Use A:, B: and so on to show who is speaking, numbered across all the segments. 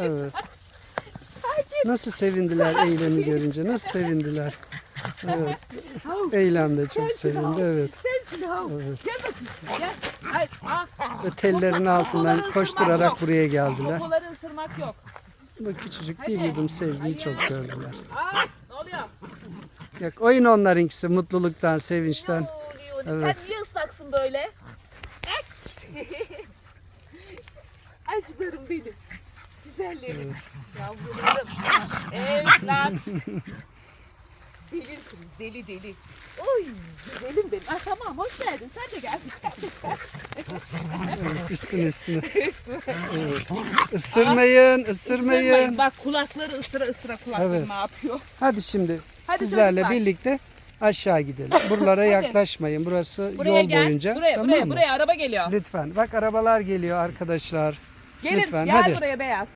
A: Evet.
B: Sakin.
A: Nasıl sevindiler Eylem'i görünce. Nasıl sevindiler. Evet. Eylem de çok sevindi. Evet. Evet.
B: Ah.
A: Ve tellerin altından koşturarak buraya geldiler.
B: Popoları ısırmak yok.
A: Bu küçücük bir yudum sevgiyi çok gördüler.
B: Aa, ne oluyor?
A: Yok, oyun onlarınkisi mutluluktan, sevinçten. Evet.
B: Sen niye ıslaksın böyle? Aşklarım benim. Güzellerim. Yavrularım. Evlat. Delirsiniz deli deli. Oy güzelim benim. Ah, tamam hoş geldin. Sen de gel.
A: Üstüne üstüne. Evet. Isırmayın, ısırmayın.
B: Bak kulakları ısıra ısıra kulakları
A: Evet.
B: ne yapıyor?
A: Hadi şimdi
B: Hadi
A: sizlerle
B: çocuklar.
A: birlikte aşağı gidelim. Buralara yaklaşmayın. Burası
B: Buraya
A: yol
B: gel.
A: boyunca.
B: buraya
A: tamam
B: buraya
A: mı?
B: buraya araba geliyor.
A: Lütfen. Bak arabalar geliyor arkadaşlar.
B: Gelin
A: Lütfen,
B: gel
A: hadi.
B: buraya beyaz.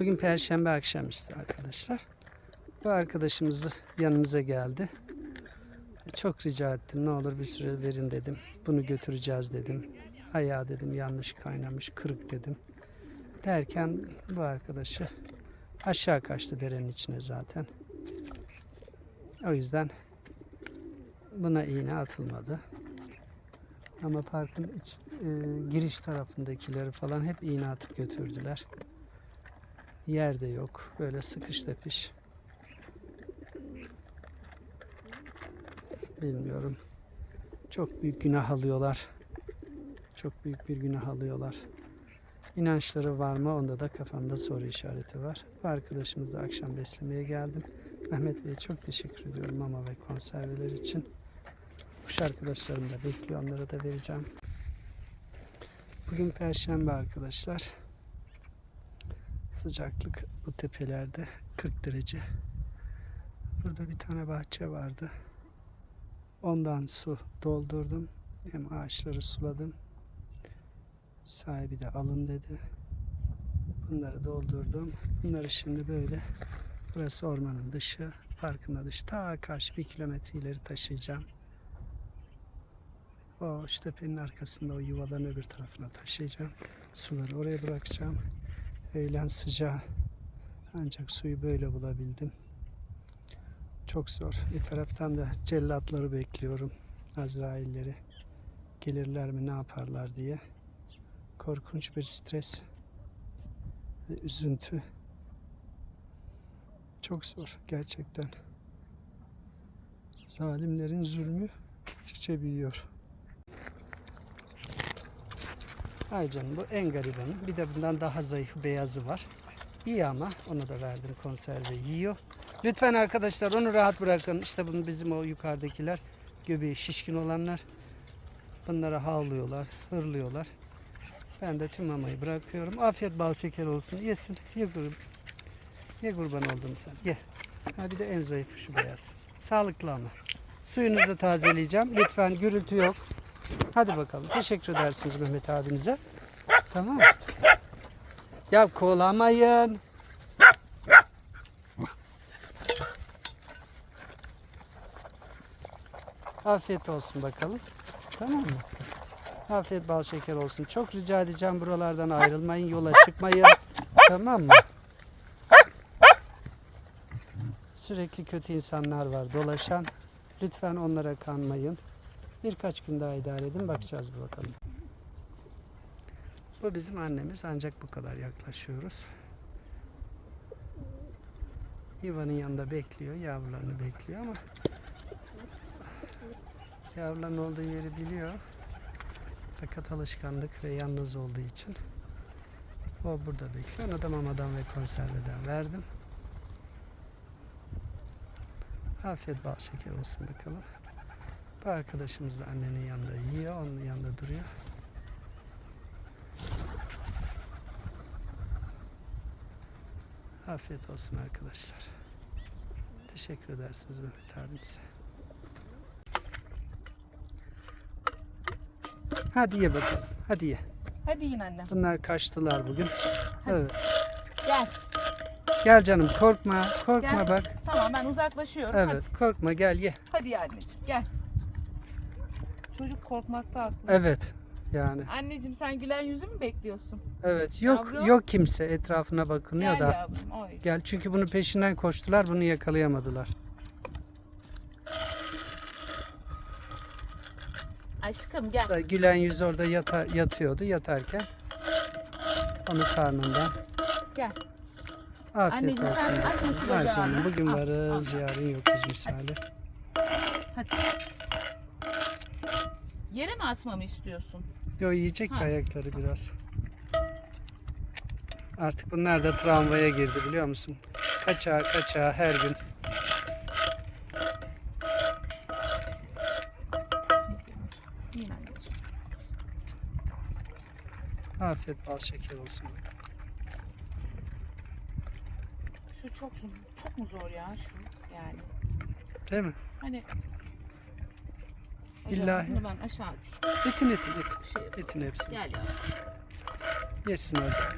A: Bugün perşembe akşamüstü arkadaşlar. Bu arkadaşımız yanımıza geldi. Çok rica ettim ne olur bir süre verin dedim. Bunu götüreceğiz dedim. Ayağı dedim yanlış kaynamış kırık dedim. Derken bu arkadaşı aşağı kaçtı derenin içine zaten. O yüzden buna iğne atılmadı. Ama parkın iç, e, giriş tarafındakileri falan hep iğne atıp götürdüler. Yer de yok. Böyle sıkış tepiş. Bilmiyorum. Çok büyük günah alıyorlar. Çok büyük bir günah alıyorlar. İnançları var mı? Onda da kafamda soru işareti var. Bu arkadaşımızla akşam beslemeye geldim. Mehmet Bey'e çok teşekkür ediyorum mama ve konserveler için. Kuş arkadaşlarım da bekliyor. Onlara da vereceğim. Bugün Perşembe arkadaşlar. Sıcaklık bu tepelerde 40 derece. Burada bir tane bahçe vardı. Ondan su doldurdum. Hem ağaçları suladım. Sahibi de alın dedi. Bunları doldurdum. Bunları şimdi böyle burası ormanın dışı, parkın dışı. Ta karşı bir kilometre ileri taşıyacağım. O şu tepenin arkasında o yuvaların öbür tarafına taşıyacağım. Suları oraya bırakacağım. Öğlen sıcağı. Ancak suyu böyle bulabildim. Çok zor. Bir taraftan da cellatları bekliyorum. Azrailleri. Gelirler mi ne yaparlar diye. Korkunç bir stres ve üzüntü. Çok zor gerçekten. Zalimlerin zulmü gittikçe büyüyor. Ay canım bu en garibanı. Bir de bundan daha zayıf beyazı var. İyi ama onu da verdim konserve yiyor. Lütfen arkadaşlar onu rahat bırakın. İşte bunun bizim o yukarıdakiler göbeği şişkin olanlar. Bunlara havlıyorlar, hırlıyorlar. Ben de tüm mamayı bırakıyorum. Afiyet bal şeker olsun. Yesin. Ye kurban. Ye kurban oldum sen. Ye. Ha bir de en zayıfı şu beyaz. Sağlıklı ama. Suyunuzu tazeleyeceğim. Lütfen gürültü yok. Hadi bakalım. Teşekkür edersiniz Mehmet abinize. Tamam? Ya kovalamayın. Afiyet olsun bakalım. Tamam mı? Afiyet bal şeker olsun. Çok rica edeceğim buralardan ayrılmayın. Yola çıkmayın. Tamam mı? Sürekli kötü insanlar var dolaşan. Lütfen onlara kanmayın. Birkaç gün daha idare edin. Bakacağız bir bakalım. Bu bizim annemiz ancak bu kadar yaklaşıyoruz. Yuvanın yanında bekliyor. Yavrularını bekliyor ama yavruların olduğu yeri biliyor. Fakat alışkanlık ve yalnız olduğu için o burada bekliyor. Ona da mamadan ve konserveden verdim. Afiyet bal şeker olsun bakalım. Bu arkadaşımız da annenin yanında yiyor, onun yanında duruyor. Afiyet olsun arkadaşlar. Teşekkür edersiniz Mehmet abimize. Hadi ye bakalım. Hadi ye.
B: Hadi yiyin annem.
A: Bunlar kaçtılar bugün. Evet.
B: Gel.
A: Gel canım korkma. Korkma
B: Gel.
A: bak.
B: Tamam ben uzaklaşıyorum.
A: Evet korkma gel ye.
B: Hadi. Hadi ya anneciğim gel. Çocuk korkmakta haklı.
A: Evet. Yani
B: Anneciğim sen gülen yüzü mü bekliyorsun?
A: evet yok
B: Yavrum.
A: yok kimse etrafına bakınıyor
B: Gel
A: da.
B: yavrum. Oy.
A: Gel çünkü bunu peşinden koştular bunu yakalayamadılar.
B: Aşkım gel.
A: Mesela gülen yüz orada yata, yatıyordu yatarken. Onun karnından.
B: Gel.
A: Afiyet
B: Anneciğim,
A: olsun.
B: sen açma şu
A: Ay
B: bacağını.
A: canım bugün
B: Al,
A: varız yarın yokuz misali.
B: Hadi. Yere mi atmamı istiyorsun?
A: Yo yiyecek de
B: Ha.
A: ayakları biraz. Artık bunlar da tramvaya girdi biliyor musun? Kaçağa kaçağa her gün.
B: Yiyin anneciğim.
A: Afiyet bal şeker olsun.
B: Şu çok çok mu zor ya şu yani.
A: Değil mi?
B: Hani
A: İllahi.
B: Hocam, bunu ben aşağı atayım.
A: Etin etin et.
B: Bir şey yapayım.
A: Etin hepsini.
B: Gel yavrum.
A: Yesin orada.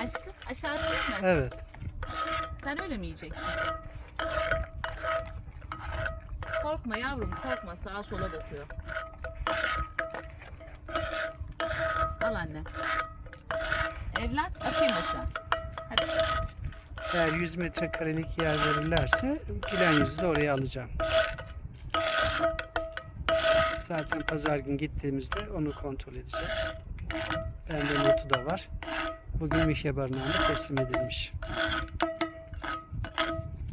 B: Aşkım aşağı atayım mı?
A: Evet.
B: Sen öyle mi yiyeceksin? Korkma yavrum korkma sağa sola bakıyor. Al anne. Evlat atayım aşağı. Hadi.
A: Eğer 100 metrekarelik yer verirlerse gülen yüzü de oraya alacağım. Zaten pazar gün gittiğimizde onu kontrol edeceğiz. Bende notu da var. Bugün Mihye Barınağı'na teslim edilmiş.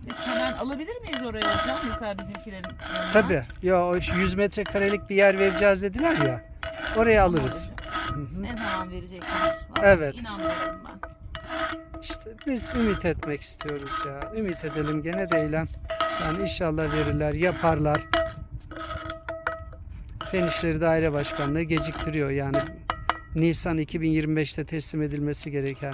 B: Biz hemen alabilir miyiz oraya hocam? Mesela bizimkilerin yanına.
A: Tabii. Ya o 100 metrekarelik bir yer vereceğiz dediler ya. Oraya alırız.
B: Ne zaman verecekler? Vallahi
A: Evet.
B: İnanmıyorum ben.
A: İşte biz ümit etmek istiyoruz ya. Ümit edelim gene de eylem. Yani inşallah verirler, yaparlar. Fen İşleri Daire Başkanlığı geciktiriyor yani. Nisan 2025'te teslim edilmesi gereken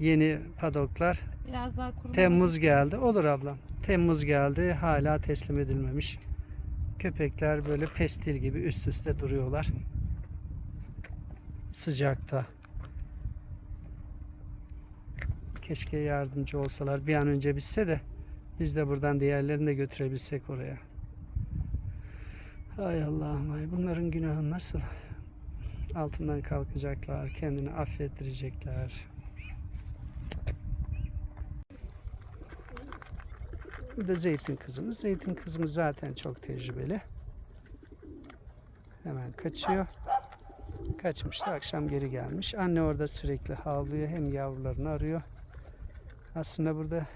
A: yeni padoklar.
B: Biraz daha.
A: Temmuz geldi. Olur ablam. Temmuz geldi. Hala teslim edilmemiş. Köpekler böyle pestil gibi üst üste duruyorlar. Sıcakta. Keşke yardımcı olsalar. Bir an önce bitse de biz de buradan diğerlerini de götürebilsek oraya. Ay Allah'ım ay bunların günahı nasıl altından kalkacaklar, kendini affettirecekler. Bu da zeytin kızımız. Zeytin kızımız zaten çok tecrübeli. Hemen kaçıyor. Kaçmıştı. Akşam geri gelmiş. Anne orada sürekli havlıyor. Hem yavrularını arıyor. Aslında burada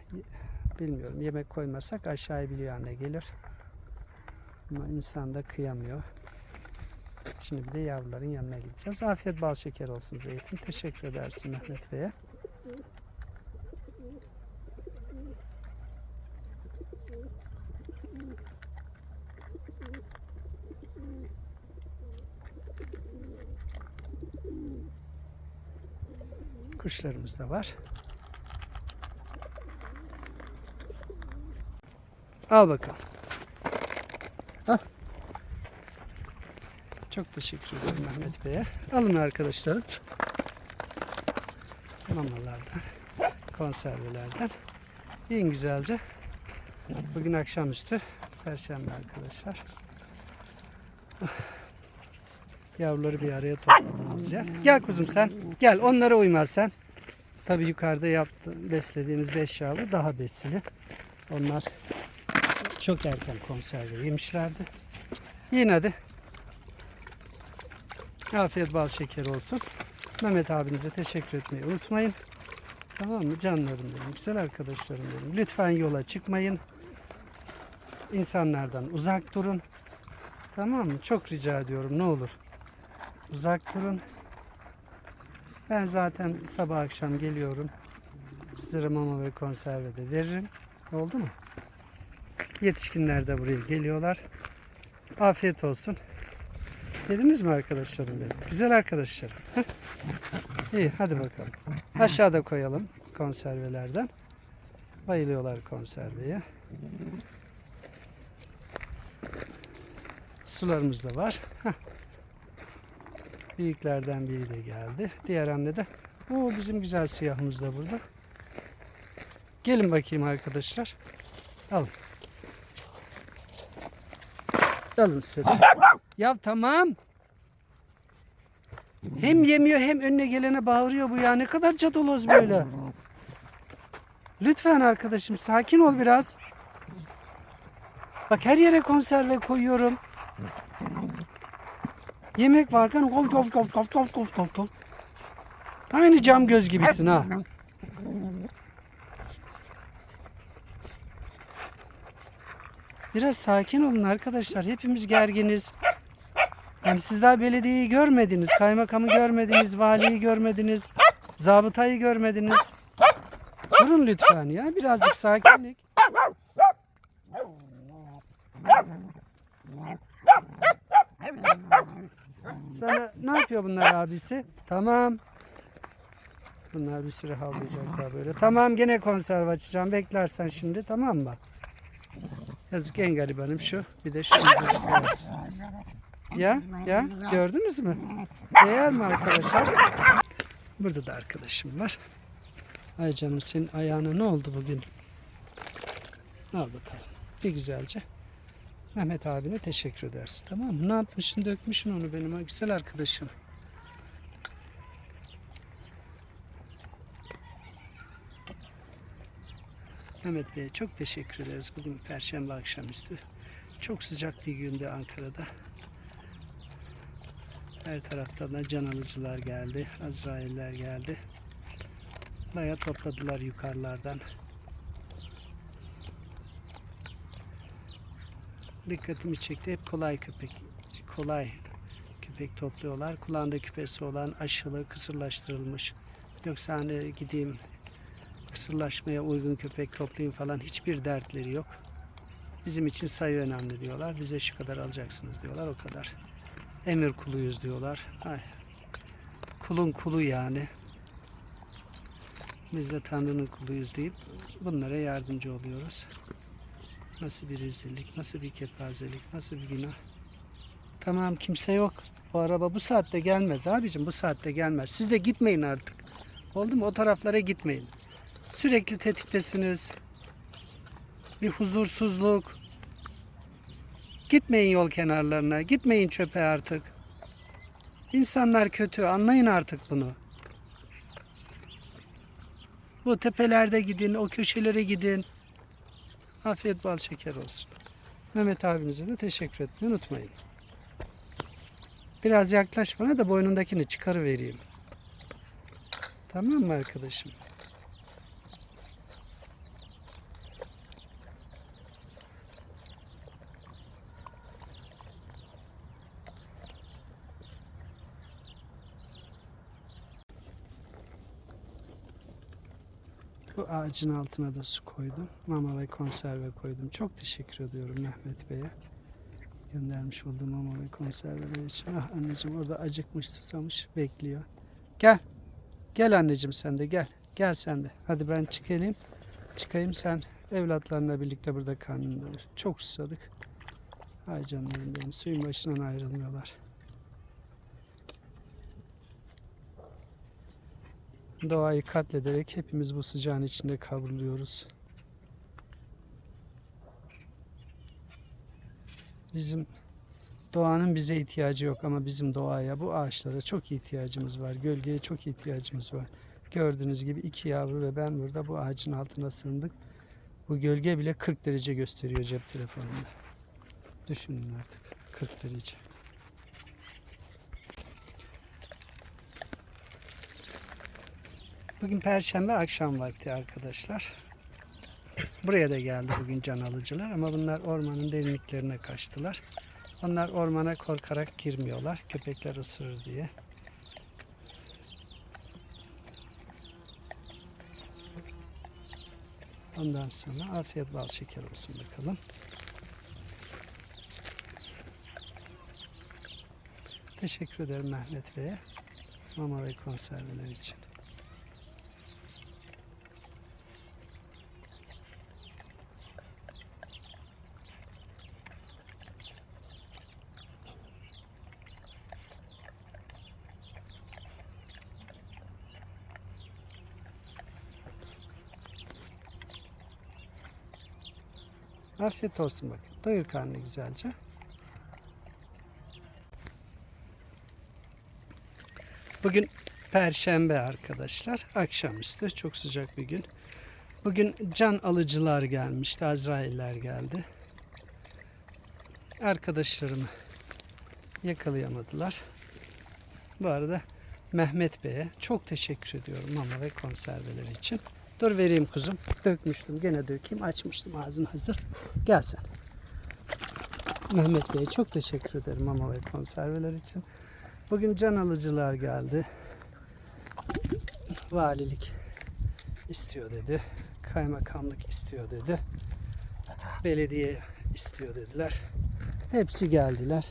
A: bilmiyorum yemek koymasak aşağıya biliyor anne gelir. Ama insan da kıyamıyor. Şimdi bir de yavruların yanına gideceğiz. Afiyet bal şeker olsun Zeytin. Teşekkür edersin Mehmet Bey'e. Kuşlarımız da var. Al bakalım. Çok teşekkür ederim Mehmet Bey'e. Alın arkadaşlarım. Mamalardan, konservelerden. Yiyin güzelce. Bugün akşamüstü Perşembe arkadaşlar. Yavruları bir araya topladığımız yer. Gel kuzum sen. Gel onlara uymaz sen. Tabii yukarıda yaptı, beslediğimiz beş yavru daha besili. Onlar çok erken konserve yemişlerdi. Yiyin hadi. Afiyet bal şeker olsun. Mehmet abinize teşekkür etmeyi unutmayın. Tamam mı canlarım benim, güzel arkadaşlarım benim. Lütfen yola çıkmayın. İnsanlardan uzak durun. Tamam mı? Çok rica ediyorum ne olur. Uzak durun. Ben zaten sabah akşam geliyorum. Size mama ve konserve de veririm. Oldu mu? Yetişkinler de buraya geliyorlar. Afiyet olsun. Yediniz mi arkadaşlarım benim? Güzel arkadaşlarım. Heh. İyi hadi bakalım. Aşağıda koyalım konservelerden. Bayılıyorlar konserveye. Sularımız da var. Heh. Büyüklerden biri de geldi. Diğer anne de. Oo, bizim güzel siyahımız da burada. Gelin bakayım arkadaşlar. Alın. Dalın sürü. ya tamam. Hem yemiyor hem önüne gelene bağırıyor bu ya. Ne kadar cadaloz böyle. Lütfen arkadaşım sakin ol biraz. Bak her yere konserve koyuyorum. Yemek varken kov kov kov kov kov kov kov. Aynı cam göz gibisin ha. Biraz sakin olun arkadaşlar. Hepimiz gerginiz. Yani siz daha belediyeyi görmediniz, kaymakamı görmediniz, valiyi görmediniz, zabıtayı görmediniz. Durun lütfen ya. Birazcık sakinlik. Sana ne yapıyor bunlar abisi? Tamam. Bunlar bir süre havlayacaklar böyle. Tamam gene konserve açacağım. Beklersen şimdi tamam mı? Yazık en garibanım şu. Bir de şu Ya ya gördünüz mü? Değer mi arkadaşlar? Burada da arkadaşım var. Ay canım senin ayağına ne oldu bugün? Al bakalım. Bir güzelce. Mehmet abine teşekkür edersin tamam mı? Ne yapmışsın dökmüşsün onu benim güzel arkadaşım. Mehmet Bey'e çok teşekkür ederiz. Bugün Perşembe akşamüstü. Çok sıcak bir gündü Ankara'da. Her taraftan da can alıcılar geldi. Azrailler geldi. Bayağı topladılar yukarılardan. Dikkatimi çekti. Hep kolay köpek. Kolay köpek topluyorlar. Kulağında küpesi olan aşılı, kısırlaştırılmış. Yoksa hani gideyim kısırlaşmaya uygun köpek toplayayım falan hiçbir dertleri yok. Bizim için sayı önemli diyorlar. Bize şu kadar alacaksınız diyorlar o kadar. Emir kuluyuz diyorlar. Ay. Kulun kulu yani. Biz de Tanrı'nın kuluyuz deyip bunlara yardımcı oluyoruz. Nasıl bir rezillik, nasıl bir kepazelik, nasıl bir günah. Tamam kimse yok. O araba bu saatte gelmez abicim bu saatte gelmez. Siz de gitmeyin artık. Oldu mu? O taraflara gitmeyin. Sürekli tetiktesiniz. Bir huzursuzluk. Gitmeyin yol kenarlarına. Gitmeyin çöpe artık. İnsanlar kötü. Anlayın artık bunu. Bu tepelerde gidin. O köşelere gidin. Afiyet bal şeker olsun. Mehmet abimize de teşekkür etmeyi unutmayın. Biraz yaklaş bana da boynundakini çıkarıvereyim. Tamam mı arkadaşım? Bu ağacın altına da su koydum. Mama ve konserve koydum. Çok teşekkür ediyorum Mehmet Bey'e. Göndermiş olduğum mama ve konserveler için. Ah anneciğim orada acıkmış, susamış, bekliyor. Gel. Gel anneciğim sen de gel. Gel sen de. Hadi ben çıkayım. Çıkayım sen evlatlarla birlikte burada karnını. Çok susadık. Ay canlarım benim. Suyun başından ayrılmıyorlar. Doğayı katlederek hepimiz bu sıcağın içinde kavruluyoruz. Bizim doğanın bize ihtiyacı yok ama bizim doğaya, bu ağaçlara çok ihtiyacımız var. Gölgeye çok ihtiyacımız var. Gördüğünüz gibi iki yavru ve ben burada bu ağacın altına sığındık. Bu gölge bile 40 derece gösteriyor cep telefonunda. Düşünün artık 40 derece. Bugün perşembe akşam vakti arkadaşlar. Buraya da geldi bugün can alıcılar ama bunlar ormanın derinliklerine kaçtılar. Onlar ormana korkarak girmiyorlar. Köpekler ısırır diye. Ondan sonra afiyet bal şeker olsun bakalım. Teşekkür ederim Mehmet Bey'e. Mama ve konserveler için. Afiyet olsun bakın. Doyur karnını güzelce. Bugün Perşembe arkadaşlar. Akşamüstü çok sıcak bir gün. Bugün can alıcılar gelmişti. Azrailler geldi. Arkadaşlarımı yakalayamadılar. Bu arada Mehmet Bey'e çok teşekkür ediyorum mama ve konserveleri için. Dur vereyim kuzum. Dökmüştüm. Gene dökeyim. Açmıştım. Ağzın hazır. Gel sen. Mehmet Bey'e çok teşekkür ederim mama ve konserveler için. Bugün can alıcılar geldi. Valilik istiyor dedi. Kaymakamlık istiyor dedi. Belediye istiyor dediler. Hepsi geldiler.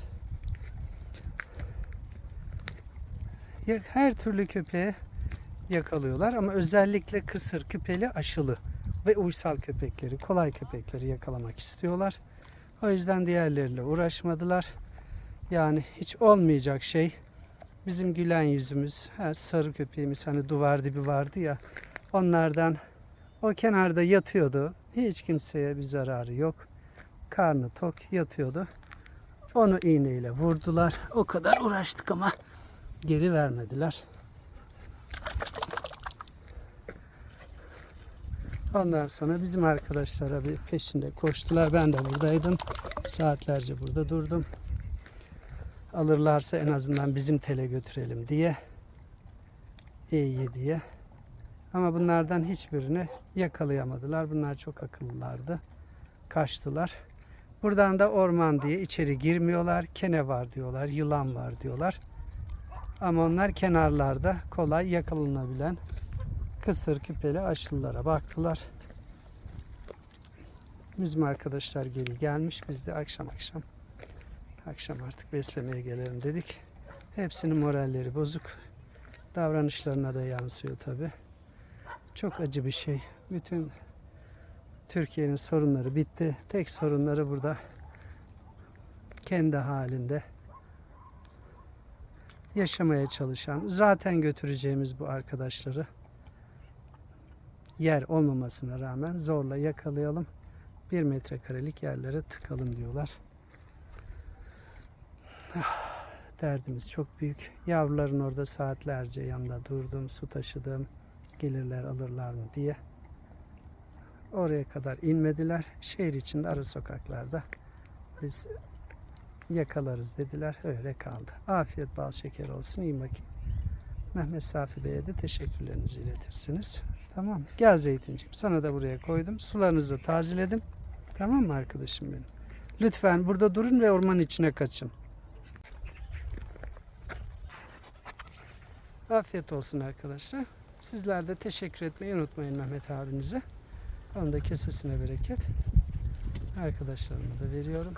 A: Her türlü köpeğe yakalıyorlar ama özellikle kısır küpeli aşılı ve uysal köpekleri, kolay köpekleri yakalamak istiyorlar. O yüzden diğerleriyle uğraşmadılar. Yani hiç olmayacak şey bizim gülen yüzümüz, her sarı köpeğimiz hani duvar dibi vardı ya onlardan o kenarda yatıyordu. Hiç kimseye bir zararı yok. Karnı tok yatıyordu. Onu iğneyle vurdular. O kadar uğraştık ama geri vermediler. Ondan sonra bizim arkadaşlara bir peşinde koştular. Ben de buradaydım. Saatlerce burada durdum. Alırlarsa en azından bizim tele götürelim diye. İyi diye. Ama bunlardan hiçbirini yakalayamadılar. Bunlar çok akıllılardı. Kaçtılar. Buradan da orman diye içeri girmiyorlar. Kene var diyorlar, yılan var diyorlar. Ama onlar kenarlarda kolay yakalanabilen kısır küpeli aşılılara baktılar. Bizim arkadaşlar geri gelmiş. Biz de akşam akşam akşam artık beslemeye gelelim dedik. Hepsinin moralleri bozuk. Davranışlarına da yansıyor tabi. Çok acı bir şey. Bütün Türkiye'nin sorunları bitti. Tek sorunları burada kendi halinde yaşamaya çalışan, zaten götüreceğimiz bu arkadaşları yer olmamasına rağmen zorla yakalayalım. Bir metrekarelik yerlere tıkalım diyorlar. Ah, Derdimiz çok büyük. Yavruların orada saatlerce yanında durdum, su taşıdım. Gelirler alırlar mı diye. Oraya kadar inmediler. Şehir içinde ara sokaklarda biz yakalarız dediler. Öyle kaldı. Afiyet bal şeker olsun. İyi bakayım. Mehmet Safi Bey'e de teşekkürlerinizi iletirsiniz. Tamam. Gel Zeytinciğim. Sana da buraya koydum. Sularınızı tazeledim. Tamam mı arkadaşım benim? Lütfen burada durun ve ormanın içine kaçın. Afiyet olsun arkadaşlar. Sizler de teşekkür etmeyi unutmayın Mehmet abinize. Onun da kesesine bereket. Arkadaşlarıma da veriyorum.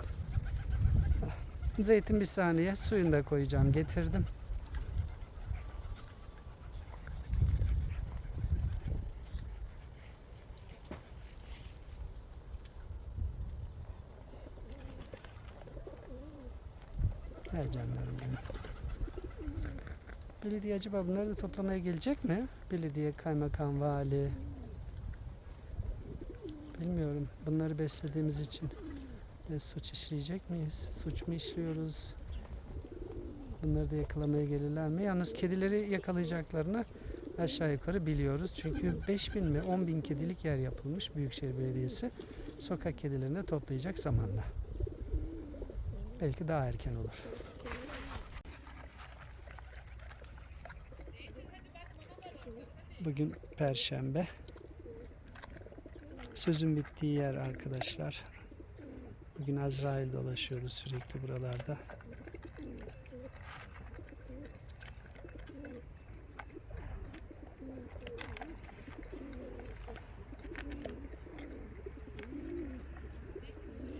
A: Zeytin bir saniye suyunu da koyacağım. Getirdim. Canlarım benim. Belediye acaba bunları da toplamaya gelecek mi? Belediye, kaymakam, vali. Bilmiyorum. Bunları beslediğimiz için de suç işleyecek miyiz? Suç mu işliyoruz? Bunları da yakalamaya gelirler mi? Yalnız kedileri yakalayacaklarını aşağı yukarı biliyoruz. Çünkü 5000 mi 10 bin kedilik yer yapılmış Büyükşehir Belediyesi. Sokak kedilerini toplayacak zamanla. Belki daha erken olur. Bugün Perşembe. Sözün bittiği yer arkadaşlar. Bugün Azrail dolaşıyordu sürekli buralarda.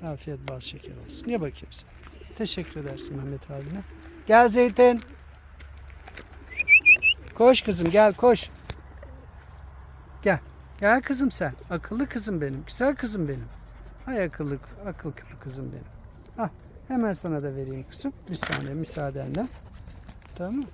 A: Afiyet bal şeker olsun. Niye bakayım sen? Teşekkür edersin Mehmet abine. Gel Zeytin. Koş kızım gel koş. Gel. Kızım sen. Akıllı kızım benim. Güzel kızım benim. Ay akıllı, akıl küpü kızım benim. Ah, hemen sana da vereyim kızım. Bir saniye müsaadenle. Tamam mı?